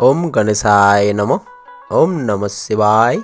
ওম গণেশায় নম। ওম নম শিবায়।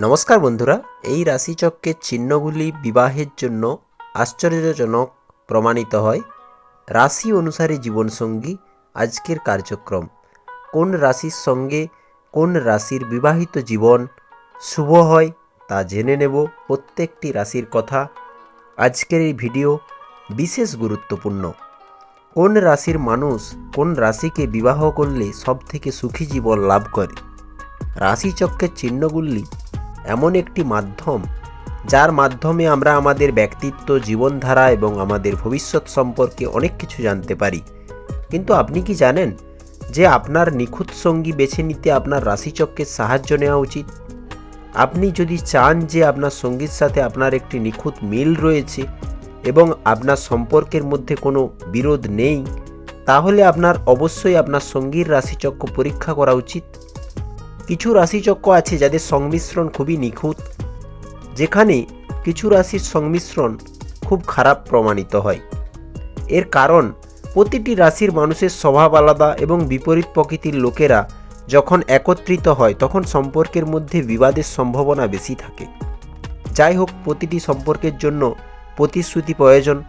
নমস্কার বন্ধুরা, এই রাশিচক্রের চিহ্নগুলি বিবাহের জন্য আশ্চর্যজনক প্রমাণিত হয়। রাশি অনুসারে জীবনসঙ্গী, আজকের কার্যক্রম। কোন রাশির সঙ্গে কোন রাশির বিবাহিত জীবন শুভ হয় তা জেনে নেব প্রত্যেকটি রাশির কথা। আজকের এই ভিডিও বিশেষ গুরুত্বপূর্ণ। কোন রাশির মানুষ কোন রাশিকে বিবাহ করলে সব থেকে সুখী জীবন লাভ করে? রাশিচক্রের চিহ্নগুলি এমন একটি মাধ্যম, যার মাধ্যমে আমরা আমাদের ব্যক্তিত্ব, জীবনধারা এবং আমাদের ভবিষ্যৎ সম্পর্কে অনেক কিছু জানতে পারি। কিন্তু আপনি কি জানেন যে আপনার নিখুঁত সঙ্গী বেছে নিতে আপনার রাশিচক্রের সাহায্য নেওয়া উচিত? আপনি যদি চান যে আপনার সঙ্গীর সাথে আপনার একটি নিখুঁত মিল রয়েছে এবং আপনার সম্পর্কের মধ্যে কোনো বিরোধ নেই, তাহলে আপনার অবশ্যই আপনার সঙ্গীর রাশিচক্র পরীক্ষা করা উচিত। কিছু রাশিচক্র আছে যাদের সংমিশ্রণ খুবই নিখুঁত, যেখানে কিছু রাশির সংমিশ্রণ খুব খারাপ প্রমাণিত হয়। এর কারণ, প্রতিটি রাশির মানুষের স্বভাব আলাদা এবং বিপরীত প্রকৃতির লোকেরা যখন একত্রিত হয়, তখন সম্পর্কের মধ্যে বিবাদের সম্ভাবনা বেশি থাকে। যাই হোক, প্রতিটি সম্পর্কের জন্য প্রতিশ্রুতি প্রয়োজন।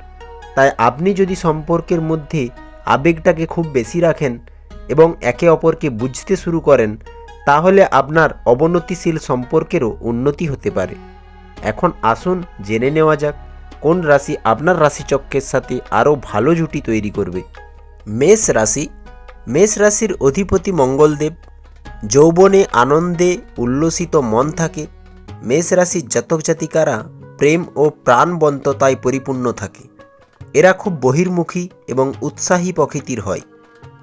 তাই আপনি যদি সম্পর্কের মধ্যে আবেগটাকে খুব বেশি রাখেন এবং একে অপরকে বুঝতে শুরু করেন, তাহলে আপনার অবনতিশীল সম্পর্কেরও উন্নতি হতে পারে। এখন আসুন জেনে নেওয়া যাক, কোন রাশি আপনার রাশিচক্রের সাথে আরও ভালো জুটি তৈরি করবে? মেষ রাশি। মেষ রাশির অধিপতি মঙ্গলদেব। যৌবনে আনন্দে উল্লসিত মন থাকে। মেষ রাশির জাতক জাতিকারা প্রেম ও প্রাণবন্ততায় পরিপূর্ণ থাকে। এরা খুব বহির্মুখী এবং উৎসাহী প্রকৃতির হয়।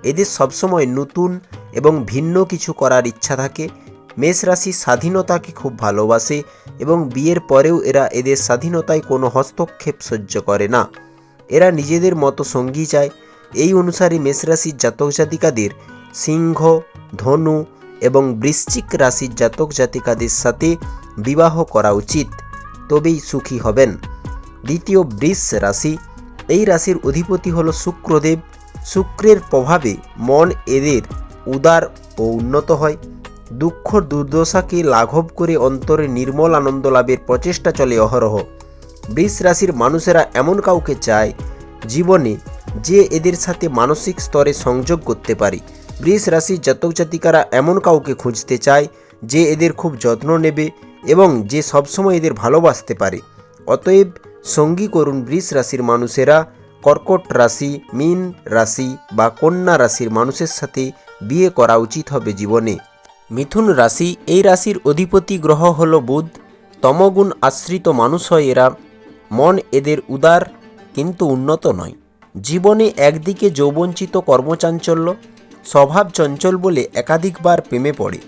এদের সবসময় নতুন এবং ভিন্ন কিছু করার ইচ্ছা থাকে। মেষ রাশি স্বাধীনতাকে খুব ভালোবাসে এবং বিয়ের পরেও এরা এদের স্বাধীনতায় কোনো হস্তক্ষেপ সহ্য করে না। এরা নিজেদের মতো সঙ্গী চায়। এই অনুসারে মেষ রাশির জাতক জাতিকাদের সিংহ, ধনু এবং বৃশ্চিক রাশির জাতক জাতিকাদের সাথে বিবাহ করা উচিত। তবেই সুখী হবেন। দ্বিতীয় বৃষ রাশি, এই রাশির অধিপতি হল শুক্রদেব। শুক্রের প্রভাবে মন এদের উদার ও উন্নত হয়। দুঃখ দুর্দশাকে লাঘব করে অন্তরে নির্মল আনন্দ লাভের প্রচেষ্টা চলে অহরহ। বৃষ রাশির মানুষেরা এমন কাউকে চায়, জীবনে যে এদের সাথে মানসিক স্তরে সংযোগ করতে পারে। বৃষ রাশির জাতক জাতিকারা এমন কাউকে খুঁজতে চায় যে এদের খুব যত্ন নেবে এবং যে সবসময় এদের ভালোবাসতে পারে। অতএব সঙ্গী করুন বৃষ রাশির মানুষেরা, কর্কট রাশি, মীন রাশি বা কন্যা রাশির মানুষের সাথে বিয়ে করা উচিত হবে জীবনে। মিথুন রাশি, এই রাশির অধিপতি গ্রহ হল বুধ। তমগুণ আশ্রিত মানুষ হয় এরা। মন এদের উদার কিন্তু উন্নত নয়। জীবনে একদিকে যৌবঞ্চিত কর্মচাঞ্চল্য, স্বভাব চঞ্চল বলে একাধিকবার প্রেমে পড়ে।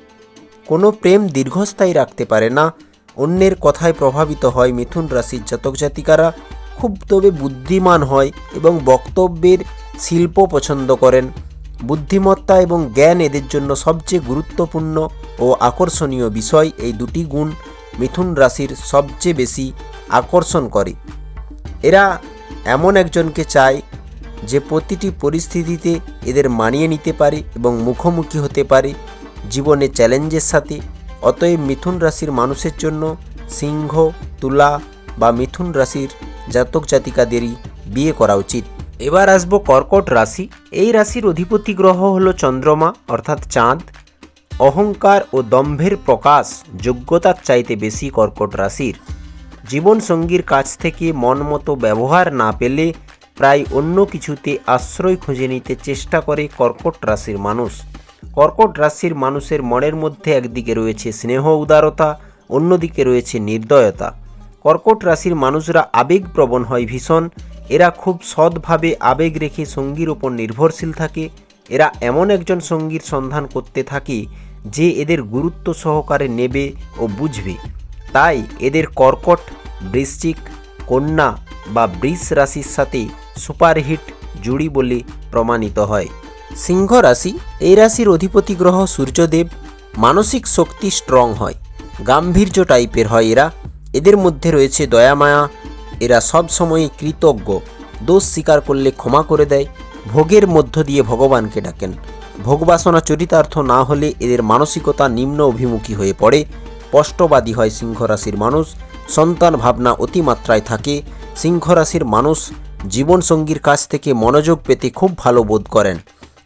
কোনো প্রেম দীর্ঘস্থায়ী রাখতে পারে না। অন্যের কথায় প্রভাবিত হয় মিথুন রাশির জাতক জাতিকারা। খুব তবে বুদ্ধিমান হয় এবং বক্তব্যের শিল্প পছন্দ করেন। বুদ্ধিমত্তা এবং জ্ঞান এদের জন্য সবচেয়ে গুরুত্বপূর্ণ ও আকর্ষণীয় বিষয় এই দুটি গুণ মিথুন রাশির সবচেয়ে বেশি আকর্ষণ করে। এরা এমন একজনকে চায় যে প্রতিটি পরিস্থিতিতে এদের মানিয়ে নিতে পারে এবং মুখোমুখি হতে পারে। জীবনে চ্যালেঞ্জের সাথে, অতএব মিথুন রাশির মানুষের জন্য সিংহ, তুলা বা মিথুন রাশির জাতক জাতিকাদেরই বিয়ে করা উচিত। এবার আসব কর্কট রাশি। এই রাশির অধিপতি গ্রহ হল চন্দ্রমা, অর্থাৎ চাঁদ। অহংকার ও দম্ভের প্রকাশ যোগ্যতার চাইতে বেশি কর্কট রাশির। জীবন সঙ্গীর কাছ থেকে মন মতো ব্যবহার না পেলে প্রায় অন্য কিছুতে আশ্রয় খুঁজে নিতে চেষ্টা করে কর্কট রাশির মানুষ। কর্কট রাশির মানুষের মনের মধ্যে একদিকে রয়েছে স্নেহ উদারতা, অন্যদিকে রয়েছে নির্দয়তা। কর্কট রাশির মানুষরা আবেগপ্রবণ হয় ভীষণ। এরা খুব সৎভাবে আবেগ রেখে সঙ্গীর ওপর নির্ভরশীল থাকে। এরা এমন একজন সঙ্গীর সন্ধান করতে থাকে যে এদের গুরুত্ব সহকারে নেবে ও বুঝবে। তাই এদের কর্কট, বৃশ্চিক, কন্যা বা বৃষ রাশির সাথে সুপারহিট জুড়ি বলে প্রমাণিত হয়। সিংহ রাশি এই রাশির অধিপতি গ্রহ সূর্যদেব, মানসিক শক্তি স্ট্রং হয়, গাম্ভীর্য টাইপের হয় এরা। এদের মধ্যে রয়েছে দয়ামায়া এরা সব সময় কৃতজ্ঞ, দোষ স্বীকার করলে ক্ষমা করে দেয়, ভোগের মধ্য দিয়ে ভগবানকে ডাকেন। ভোগবাসনা চরিতার্থ না হলে এদের মানসিকতা নিম্ন অভিমুখী হয়ে পড়ে। স্পষ্টবাদী হয় সিংহরাশির মানুষ, সন্তান ভাবনা অতিমাত্রায় থাকে। সিংহরাশির মানুষ জীবনসঙ্গীর কাছ থেকে মনোযোগ পেতে খুব ভালো বোধ করেন।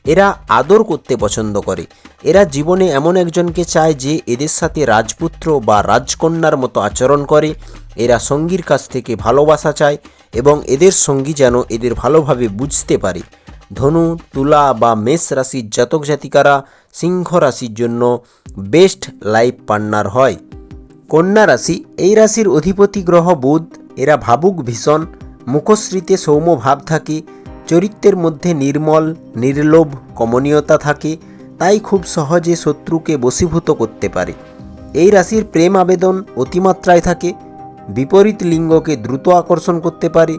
এরা আদর করতে পছন্দ করে। এরা জীবনে এমন একজনকে চায় যে এদের সাথে রাজপুত্র বা রাজকন্যার মতো আচরণ করে। এরা সঙ্গীর কাছ থেকে ভালোবাসা চায় এবং এদের সঙ্গী যেন এদের ভালোভাবে বুঝতে পারে। ধনু, তুলা বা মেষ রাশির জাতক জাতিকারা সিংহ রাশির জন্য বেস্ট লাইফ পার্টনার হয়। কন্যা রাশি, এই রাশির অধিপতি গ্রহ বুধ। এরা ভাবুক ভীষণ, মুখশ্রীতে সৌম্য ভাব থাকে চরিত্রের মধ্যে নির্মল, নির্লোভ, কমনীয়তা থাকে, তাই খুব সহজে শত্রুকে বশীভূত করতে পারে। এই রাশির প্রেম আবেদন অতিমাত্রায় থাকে, বিপরীত লিঙ্গকে দ্রুত আকর্ষণ করতে পারে,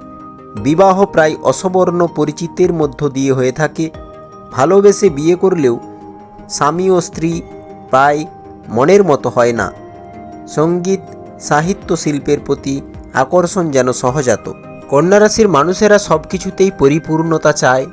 বিবাহ প্রায় অসবর্ণ পরিচিতের মধ্য দিয়ে হয়ে থাকে, ভালোবেসে বিয়ে করলেও স্বামী ও স্ত্রী প্রায় মনের মতো হয় না। সংগীত, সাহিত্য শিল্পের প্রতি আকর্ষণ যেন সহজাত। কন্যা রাশির মানুষেরা সব কিছুতেই পরিপূর্ণতা চায়।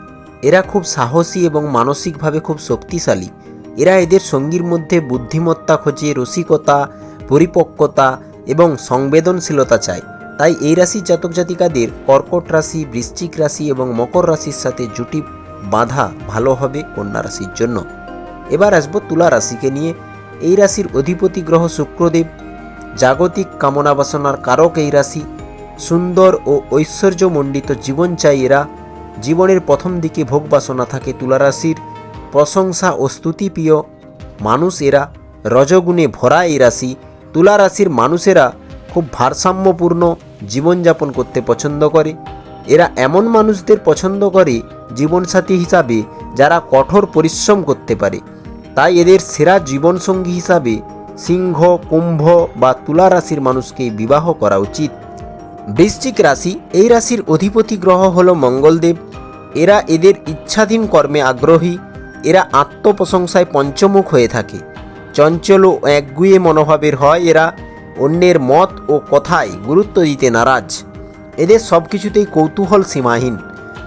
এরা খুব সাহসী এবং মানসিকভাবে খুব শক্তিশালী। এরা এদের সঙ্গীর মধ্যে বুদ্ধিমত্তা খোঁজে, রসিকতা, পরিপক্কতা এবং সংবেদনশীলতা চায়। তাই এই রাশির জাতক জাতিকাদের কর্কট রাশি, বৃশ্চিক রাশি এবং মকর রাশির সাথে জুটি বাঁধা ভালো হবে কন্যা রাশির জন্য। এবার আসব তুলা রাশিকে নিয়ে। এই রাশির অধিপতি গ্রহ শুক্রদেব। জাগতিক কামনা বাসনার কারক এই রাশি। সুন্দর ও ঐশ্বর্যমণ্ডিত জীবন চাই এরা। জীবনের প্রথম দিকে ভোগ বাসনা থাকে তুলা রাশির প্রশংসা ও স্তুতিপ্রিয় মানুষ এরা। রজগুণে ভরা এই রাশি। তুলা রাশির মানুষেরা খুব ভারসাম্যপূর্ণ জীবনযাপন করতে পছন্দ করে। এরা এমন মানুষদের পছন্দ করে জীবনসাথী হিসাবে যারা কঠোর পরিশ্রম করতে পারে। তাই এদের সেরা জীবনসঙ্গী হিসাবে সিংহ, কুম্ভ বা তুলা রাশির মানুষকে বিবাহ করা উচিত। বৃশ্চিক রাশি, এই রাশির অধিপতি গ্রহ হল মঙ্গলদেব। এরা এদের ইচ্ছাধীন কর্মে আগ্রহী, এরা আত্মপ্রশংসায় পঞ্চমুখ হয়ে থাকে। চঞ্চল ও একগুয়ে মনোভাবের হয় এরা, অন্যের মত ও কথায় গুরুত্ব দিতে নারাজ। এদের সব কিছুতেই কৌতূহল সীমাহীন।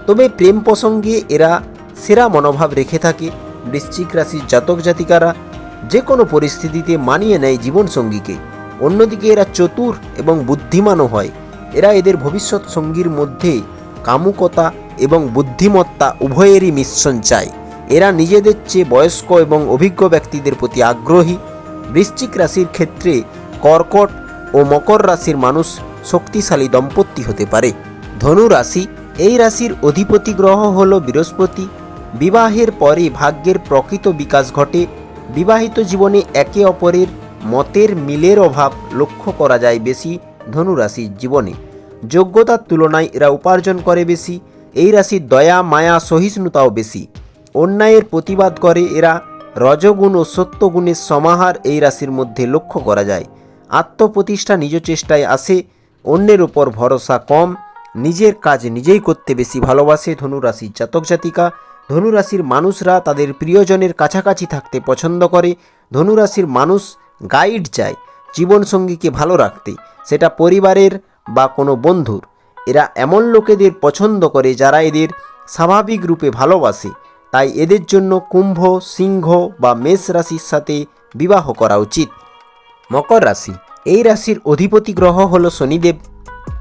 তবে প্রেম প্রসঙ্গে এরা সেরা মনোভাব রেখে থাকে। বৃশ্চিক রাশির জাতক জাতিকারা যে কোনো পরিস্থিতিতে মানিয়ে নেয় জীবনসঙ্গীকে। অন্যদিকে এরা চতুর এবং বুদ্ধিমানও হয়। এরা এদের ভবিষ্যৎ সঙ্গীর মধ্যে কামুকতা এবং বুদ্ধিমত্তা উভয়েরই মিশ্রণ চায়। এরা নিজেদের চেয়ে বয়স্ক এবং অভিজ্ঞ ব্যক্তিদের প্রতি আগ্রহী। বৃশ্চিক রাশির ক্ষেত্রে কর্কট ও মকর রাশির মানুষ শক্তিশালী দম্পতি হতে পারে। ধনু রাশি, এই রাশির অধিপতি গ্রহ হল বৃহস্পতি। বিবাহের পরে ভাগ্যের প্রকৃত বিকাশ ঘটে। বিবাহিত জীবনে একে অপরের মতের মিলের অভাব লক্ষ্য করা যায় বেশি। ধনু রাশির জীবনে। যোগ্যতার তুলনায় এরা উপার্জন করে বেশি, এই রাশির দয়া, মায়া, সহিষ্ণুতাও বেশি। অন্যায়ের প্রতিবাদ করে এরা রজগুণ ও সত্যগুণের সমাহার এই রাশির মধ্যে লক্ষ্য করা যায়। আত্মপ্রতিষ্ঠা নিজ চেষ্টায় আসে, অন্যের উপর ভরসা কম, নিজের কাজ নিজেই করতে বেশি ভালোবাসে ধনুরাশির জাতক জাতিকা। ধনুরাশির মানুষরা তাদের প্রিয়জনের কাছাকাছি থাকতে পছন্দ করে, ধনুরাশির মানুষ গাইড চায়। জীবনসঙ্গীকে ভালো রাখতে, সেটা পরিবারের বা কোনো বন্ধুর। এরা এমন লোকেদের পছন্দ করে যারা এদের স্বাভাবিক রূপে ভালোবাসে। তাই এদের জন্য কুম্ভ, সিংহ বা মেষ রাশির সাথে বিবাহ করা উচিত। মকর রাশি। এই রাশির অধিপতি গ্রহ হল শনিদেব।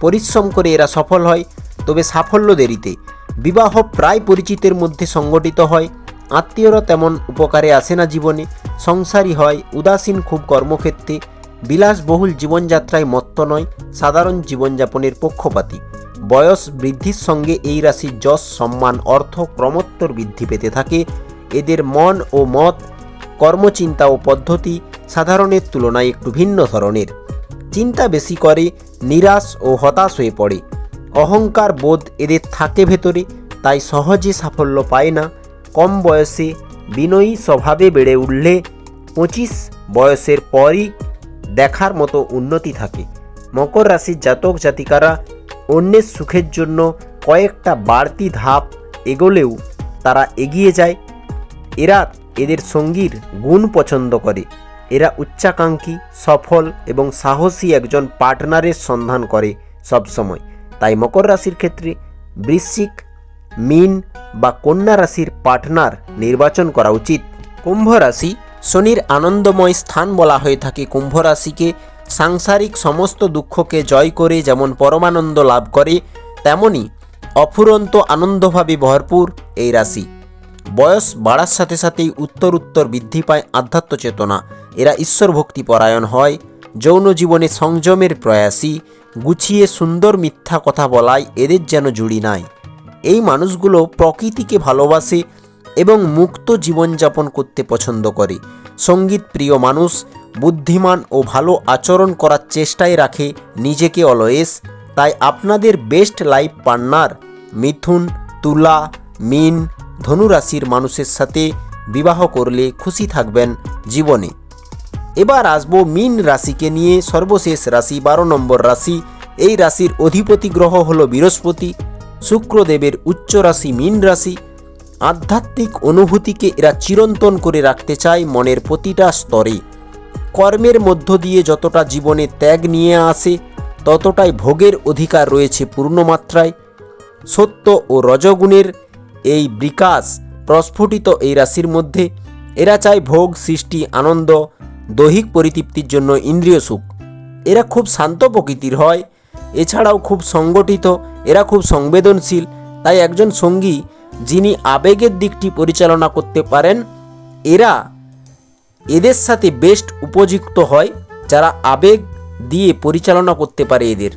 পরিশ্রম করে এরা সফল হয়, তবে সাফল্য দেরিতে। বিবাহ প্রায় পরিচিতের মধ্যে সংগঠিত হয়। আত্মীয়রা তেমন উপকারে আসে না জীবনে। সংসারী হয়, উদাসীন খুব কর্মক্ষেত্রে। বিলাসবহুল জীবনযাত্রায় মত্ত নয়, সাধারণ জীবনযাপনের পক্ষপাতী। বয়স বৃদ্ধির সঙ্গে এই রাশির যশ, সম্মান, অর্থ, ক্রমোত্তর বৃদ্ধি পেতে থাকে। এদের মন ও মত, কর্মচিন্তা ও পদ্ধতি সাধারণের তুলনায় একটু ভিন্ন ধরনের। চিন্তা বেশি করে, নিরাশ ও হতাশ হয়ে পড়ে। অহংকার বোধ এদের থাকে ভেতরে, তাই সহজে সাফল্য পায় না। কম বয়সে বিনয়ী স্বভাবে বেড়ে উঠলে পঁচিশ বয়সের পরই দেখার মতো উন্নতি থাকে। মকর রাশির জাতক জাতিকারা অন্যের সুখের জন্য কয়েকটা বাড়তি ধাপ এগোলেও তারা এগিয়ে যায়। এরা এদের সঙ্গীর গুণ পছন্দ করে। এরা উচ্চাকাঙ্ক্ষী, সফল এবং সাহসী একজন পার্টনারের সন্ধান করে সবসময়। তাই মকর রাশির ক্ষেত্রে বৃশ্চিক, মিন বা কন্যা রাশির পার্টনার নির্বাচন করা উচিত। কুম্ভ রাশি শনির আনন্দময় স্থান বলা হয়ে থাকে কুম্ভ রাশিকে সাংসারিক সমস্ত দুঃখকে জয় করে যেমন পরমানন্দ লাভ করে, তেমনি অফুরন্ত আনন্দভাবে ভরপুর এই রাশি। বয়স বাড়ার সাথে সাথেই উত্তর উত্তর বৃদ্ধি পায় আধ্যাত্ম চেতনা। এরা ঈশ্বর ভক্তি পরায়ণ হয়, যৌন জীবনে সংযমের প্রয়াসী, গুছিয়ে সুন্দর মিথ্যা কথা বলায়, এদের যেন জুড়ি নাই। এই মানুষগুলো প্রকৃতিকে ভালোবাসে এবং মুক্ত জীবনযাপন করতে পছন্দ করে। সংগীত প্রিয় মানুষ, বুদ্ধিমান ও ভালো আচরণ করার চেষ্টায় রাখে নিজেকে অলয়েস তাই আপনাদের বেস্ট লাইফ পার্টনার মিথুন, তুলা, মিন, ধনুরাশির মানুষের সাথে বিবাহ করলে খুশি থাকবেন জীবনে। এবার আসব মিন রাশিকে নিয়ে সর্বশেষ রাশি বারো নম্বর রাশি। এই রাশির অধিপতি গ্রহ হল বৃহস্পতি। শুক্রদেবের উচ্চ রাশি মিন রাশি। আধ্যাত্মিক অনুভূতিকে এরা চিরন্তন করে রাখতে চায় মনের প্রতিটা স্তরে। কর্মের মধ্য দিয়ে যতটা জীবনে ত্যাগ নিয়ে আসে, ততটাই ভোগের অধিকার রয়েছে পূর্ণমাত্রায়। সত্য ও রজগুণের এই বিকাশ প্রস্ফুটিত এই রাশির মধ্যে, এরা চায় ভোগ, সৃষ্টি, আনন্দ, দৈহিক পরিতৃপ্তির জন্য ইন্দ্রিয় সুখ। এরা খুব শান্ত প্রকৃতির হয়, এছাড়াও খুব সংগঠিত, এরা খুব সংবেদনশীল, তাই একজন সঙ্গী যিনি আবেগের দিকটি পরিচালনা করতে পারেন, এরা এদের সাথে বেস্ট উপযুক্ত হয় যারা আবেগ দিয়ে পরিচালনা করতে পারে এদের।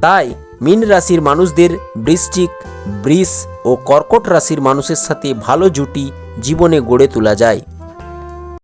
তাই মিন রাশির মানুষদের বৃষ্টিক বৃষ ও কর্কট রাশির মানুষের সাথে ভালো জুটি জীবনে গড়ে তোলা যায়।